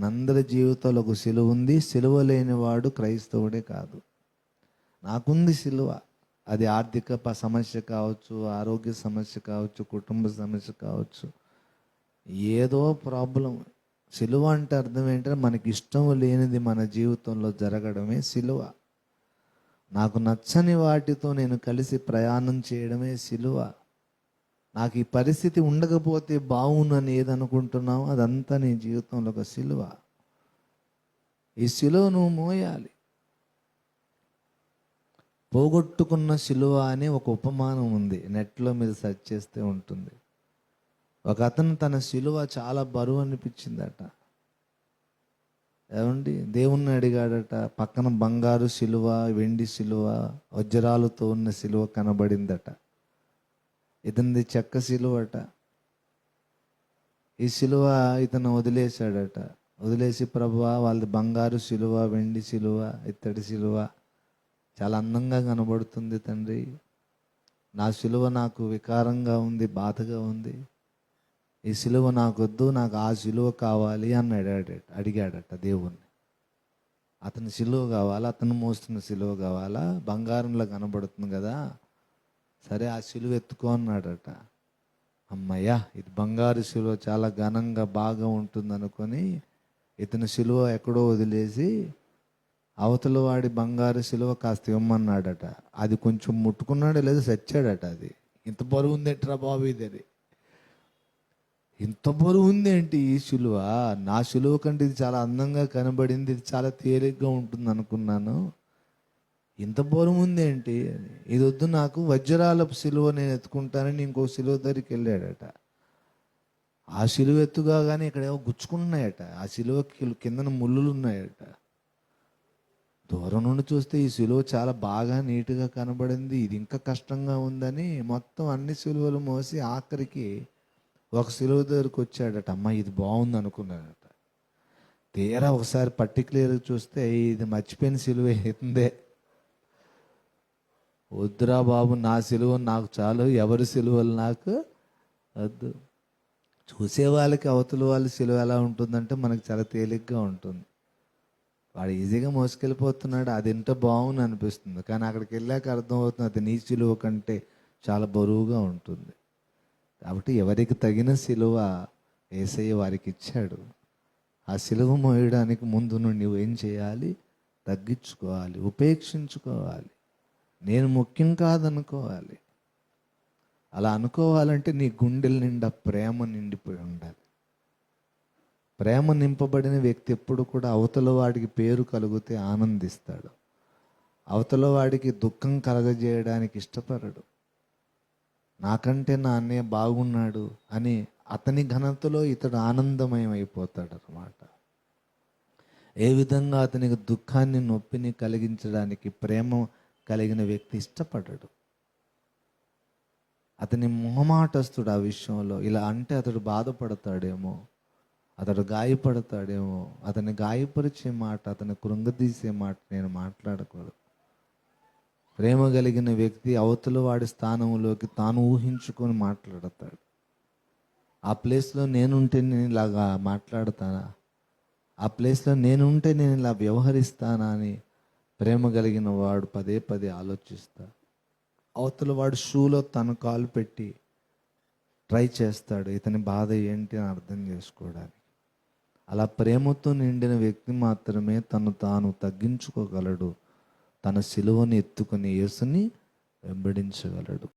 మనందరి జీవితంలో ఒక సిలువ ఉంది. సిలువ లేనివాడు క్రైస్తవుడే కాదు. నాకుంది సిలువ. అది ఆర్థిక సమస్య కావచ్చు ఆరోగ్య సమస్య కావచ్చు కుటుంబ సమస్య కావచ్చు. ఏదో ప్రాబ్లం. సిలువ అంటే అర్థం ఏంటంటే మనకి ఇష్టం లేనిది మన జీవితంలో జరగడమే సిలువ. నాకు నచ్చని వాటితో నేను కలిసి ప్రయాణం చేయడమే సిలువ. నాకు ఈ పరిస్థితి ఉండకపోతే బాగుందని ఏదనుకుంటున్నావు అదంతా నీ జీవితంలో ఒక సిలువ. ఈ సిలువ నువ్వు మోయాలి. పోగొట్టుకున్న సిలువ అని ఒక ఉపమానం ఉంది. నెట్లో మీరు సెర్చ్ చేస్తే ఉంటుంది. ఒక అతను తన సిలువ చాలా బరువు అనిపించిందట. ఏమండి? దేవుణ్ణి అడిగాడట పక్కన బంగారు సిలువ వెండి సిలువ వజ్రాలతో ఉన్న సిలువ కనబడిందట. ఇతనిది చెక్క సిలువట. ఈ సిలువ ఇతను వదిలేశాడట. వదిలేసి ప్రభువా వాళ్ళది బంగారు సిలువ వెండి సిలువ ఇత్తడి సిలువ. చాలా అందంగా కనబడుతుంది తండ్రి. నా సిలువ నాకు వికారంగా ఉంది బాధగా ఉంది. ఈ సిలువ నాకొద్దు నాకు ఆ సిలువ కావాలి అని అడిగాడట అడిగాడట దేవుణ్ణి. అతని సిలువ కావాలా? అతను మోస్తున్న సిలువ కావాలా? బంగారంలో కనబడుతుంది కదా. సరే ఆ సిలువ ఎత్తుకో అన్నాడట. అమ్మయ్యా ఇది బంగారు సిలువ చాలా ఘనంగా బాగా ఉంటుంది అనుకొని ఇతని సిలువ ఎక్కడో వదిలేసి అవతల వాడి బంగారు సిలువ కాస్త ఇవ్వమన్నాడట అది కొంచెం ముట్టుకున్నాడు లేదా చచ్చాడట అది. ఇంత బరువు ఉందేంట్రా బాబు ఇది ఇంత బరువు ఉందేంటి ఈ సిలువ? నా సిలువ కంటే ఇది చాలా అందంగా కనబడింది ఇది చాలా తేలిగ్గా ఉంటుంది అనుకున్నాను ఇంత బరువు ఉందేంటి ఇది వద్దు నాకు వజ్రాల సిలువ నేను ఎత్తుకుంటానని ఇంకో సిలువ దగ్గరికి వెళ్ళాడట. ఆ సిలువ ఎత్తుగా కానీ ఇక్కడ ఏవో గుచ్చుకుంటున్నాయట. ఆ సిలువ కిందన ముళ్ళులు ఉన్నాయట దూరం నుండి చూస్తే ఈ సిలువ చాలా బాగా నీట్గా కనబడింది. ఇది ఇంకా కష్టంగా ఉందని మొత్తం అన్ని సిలువలు మోసి ఆఖరికి ఒక సిలువ దగ్గరికి వచ్చాడట. అమ్మ ఇది బాగుంది అనుకున్నాడట. తీరా ఒకసారి పర్టికులర్గా చూస్తే ఇది మర్చిపోయిన సిలువ. ఏందే వద్దురా బాబు నా సిలువ నాకు చాలు ఎవరి సిలువలు నాకు? వద్దు. చూసే వాళ్ళకి అవతల వాళ్ళ సిలువ ఎలా ఉంటుందంటే మనకు చాలా తేలిగ్గా ఉంటుంది. వాడు ఈజీగా మోసుకెళ్ళిపోతున్నాడు అది ఎంత బాగుంది అనిపిస్తుంది. కానీ అక్కడికి వెళ్ళాక అర్థమవుతుంది అది నీ సిలువ కంటే చాలా బరువుగా ఉంటుంది. కాబట్టి ఎవరికి తగిన సిలువ ఏసయ్య వారికి ఇచ్చాడు. ఆ సిలువ మోయడానికి ముందు నుండి ఏం చేయాలి? తగ్గించుకోవాలి ఉపేక్షించుకోవాలి. నేను ముఖ్యం కాదనుకోవాలి. అలా అనుకోవాలంటే నీ గుండెల నిండా ప్రేమ నిండిపోయి ఉండాలి. ప్రేమ నింపబడిన వ్యక్తి ఎప్పుడు కూడా అవతల వాడికి పేరు కలిగితే ఆనందిస్తాడు. అవతల వాడికి దుఃఖం కలగజేయడానికి ఇష్టపడడు. నాకంటే నా అన్నయ్య బాగున్నాడు అని అతని ఘనతలో ఇతడు ఆనందమయం అయిపోతాడు అనమాట ఏ విధంగా అతనికి దుఃఖాన్ని నొప్పిని కలిగించడానికి ప్రేమ కలిగిన వ్యక్తి ఇష్టపడడు. అతని మొహమాటస్తుడు ఆ విషయంలో ఇలా అంటే అతడు బాధపడతాడేమో అతడు గాయపడతాడేమో అతన్ని గాయపరిచే మాట అతను కృంగదీసే మాట నేను మాట్లాడకూడదు. ప్రేమ కలిగిన వ్యక్తి అవతల వాడి స్థానంలోకి తాను ఊహించుకొని మాట్లాడతాడు. ఆ ప్లేస్లో నేనుంటే నేను ఇలాగా మాట్లాడతానా? ఆ ప్లేస్లో నేనుంటే నేను ఇలా వ్యవహరిస్తానా అని ప్రేమ కలిగిన వాడు పదే పదే ఆలోచిస్తా అవతల వాడు షూలో తన కాలు పెట్టి ట్రై చేస్తాడు ఇతని బాధ ఏంటి అని అర్థం చేసుకోవడానికి. అలా ప్రేమతో నిండిన వ్యక్తి మాత్రమే తను తాను తగ్గించుకోగలడు తన సిలువను ఎత్తుకుని యేసుని వెంబడించగలడు.